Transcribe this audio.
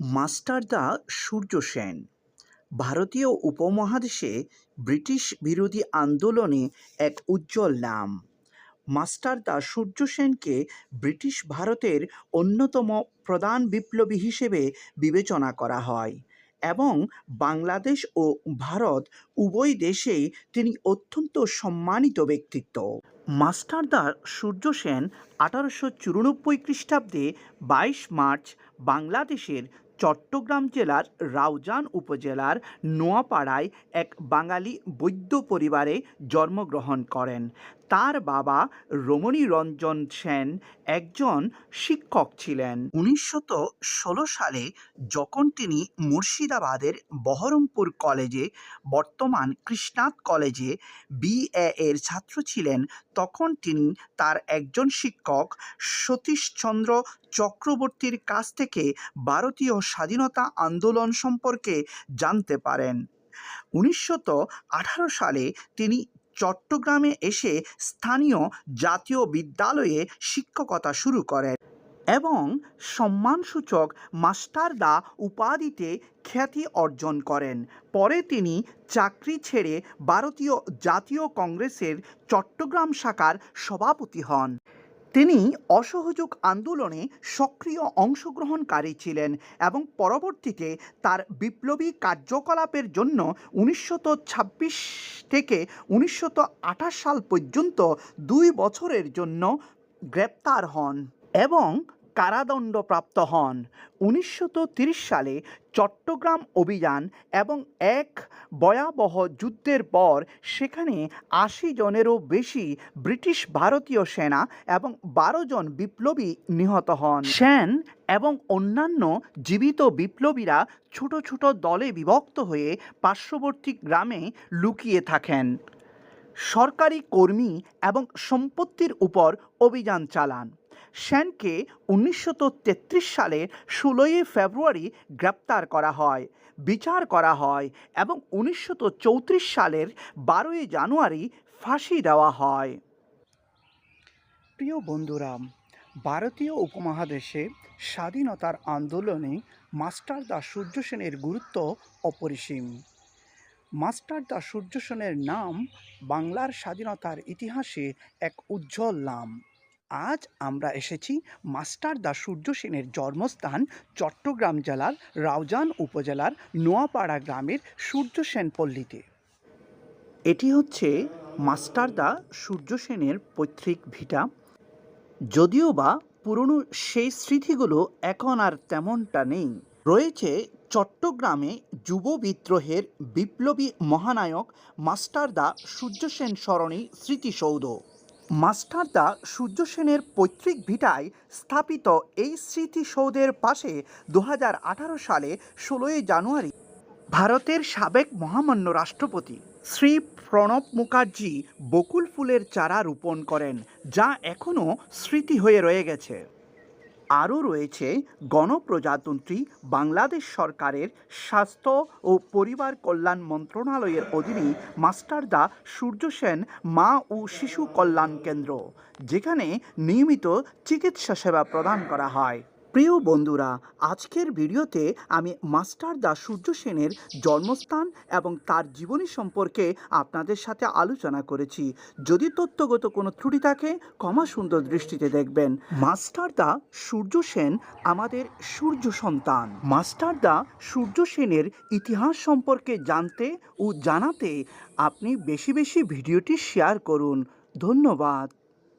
মাস্টারদা সূর্য সেন। ভারতীয় উপমহাদেশে ব্রিটিশ বিরোধী আন্দোলনে এক উজ্জ্বল নাম। মাস্টারদা সূর্য সেনকে ব্রিটিশ ভারতের অন্যতম প্রধান বিপ্লবী হিসেবে বিবেচনা করা হয় এবং বাংলাদেশ ও ভারত উভয় দেশেই তিনি অত্যন্ত সম্মানিত ব্যক্তিত্ব। মাস্টারদা সূর্য সেন আঠারোশো চুরানব্বই খ্রিস্টাব্দে বাইশ মার্চ বাংলাদেশের চট্টগ্রাম জেলার রাউজান উপজেলার নোয়াপাড়ায় এক বাঙালি বৈদ্য পরিবারে জন্মগ্রহণ করেন। তার বাবা রমণী রঞ্জন সেন একজন শিক্ষক ছিলেন। উনিশশত ষোলো সালে যখন তিনি মুর্শিদাবাদের বহরমপুর কলেজে, বর্তমান কৃষ্ণাত কলেজে বিএ এর ছাত্র ছিলেন, তখন তিনি তার একজন শিক্ষক সতীশচন্দ্র চক্রবর্তীর কাছ থেকে ভারতীয় স্বাধীনতা আন্দোলন সম্পর্কে জানতে পারেন। উনিশশত আঠারো সালে তিনি চট্টগ্রামে এসে স্থানীয় জাতীয় বিদ্যালয়ে শিক্ষকতা শুরু করেন এবং সম্মানসূচক মাস্টারদা উপাধিতে খ্যাতি অর্জন করেন। পরে তিনি চাকরি ছেড়ে ভারতীয় জাতীয় কংগ্রেসের চট্টগ্রাম শাখার সভাপতি হন। তিনি অসহযোগ আন্দোলনে সক্রিয় অংশগ্রহণকারী ছিলেন এবং পরবর্তীতে তার বিপ্লবী কার্যকলাপের জন্য উনিশশো ছাব্বিশ থেকে উনিশশো আঠাশ সাল পর্যন্ত দুই বছরের জন্য গ্রেপ্তার হন এবং কারাদণ্ডপ্রাপ্ত হন। উনিশশত তিরিশ সালে চট্টগ্রাম অভিযান এবং এক ভয়াবহ যুদ্ধের পর সেখানে আশি জনেরও বেশি ব্রিটিশ ভারতীয় সেনা এবং বারো জন বিপ্লবী নিহত হন। সেন এবং অন্যান্য জীবিত বিপ্লবীরা ছোট ছোট দলে বিভক্ত হয়ে পার্শ্ববর্তী গ্রামে লুকিয়ে থাকেন। সরকারি কর্মী এবং সম্পত্তির উপর অভিযান চালান। সেনকে উনিশশো সালের ষোলোই ফেব্রুয়ারি গ্রেপ্তার করা হয়, বিচার করা হয় এবং উনিশশো চৌত্রিশ সালের বারোই জানুয়ারি ফাঁসি দেওয়া হয়। প্রিয় বন্ধুরা, ভারতীয় উপমহাদেশে স্বাধীনতার আন্দোলনে মাস্টারদা সূর্য সেনের গুরুত্ব অপরিসীম। মাস্টারদা সূর্য সেনের নাম বাংলার স্বাধীনতার ইতিহাসে এক উজ্জ্বল নাম। আজ আমরা এসেছি মাস্টারদা সূর্য সেনের জন্মস্থান চট্টগ্রাম জেলার রাউজান উপজেলার নোয়াপাড়া গ্রামের সূর্য সেন পল্লীতে। এটি হচ্ছে মাস্টারদা সূর্য সেনের পৈতৃক ভিটা। যদিও বা পুরনো সেই স্মৃতিগুলো এখন আর তেমনটা নেই। রয়েছে চট্টগ্রামে যুব বিদ্রোহের বিপ্লবী মহানায়ক মাস্টারদা সূর্য সেন স্মরণী স্মৃতিসৌধ। মাস্টারদা সূর্য সেনের পৈতৃক ভিটায় স্থাপিত এই স্মৃতিসৌধের পাশে দু হাজার আঠারো সালে ষোলোই জানুয়ারি ভারতের সাবেক মহামান্য রাষ্ট্রপতি শ্রী প্রণব মুখার্জি বকুল ফুলের চারা রোপণ করেন, যা এখনও স্মৃতি হয়ে রয়ে গেছে। আরও রয়েছে গণপ্রজাতন্ত্রী বাংলাদেশ সরকারের স্বাস্থ্য ও পরিবার কল্যাণ মন্ত্রণালয়ের অধীনে মাস্টারদা সূর্য সেন মা ও শিশু কল্যাণ কেন্দ্র, যেখানে নিয়মিত চিকিৎসা সেবা প্রদান করা হয়। প্রিয় বন্ধুরা, আজকের ভিডিওতে আমি মাস্টার দা সূর্য সেনের জন্মস্থান এবং তার জীবনী সম্পর্কে আপনাদের সাথে আলোচনা করেছি। যদি তথ্যগত কোনো ত্রুটি থাকে, ক্ষমা সুন্দর দৃষ্টিতে দেখবেন। মাস্টার দা সূর্য সেন আমাদের সূর্য সন্তান। মাস্টার দা সূর্য সেনের ইতিহাস সম্পর্কে জানতে ও জানাতে আপনি বেশি বেশি ভিডিওটি শেয়ার করুন। ধন্যবাদ।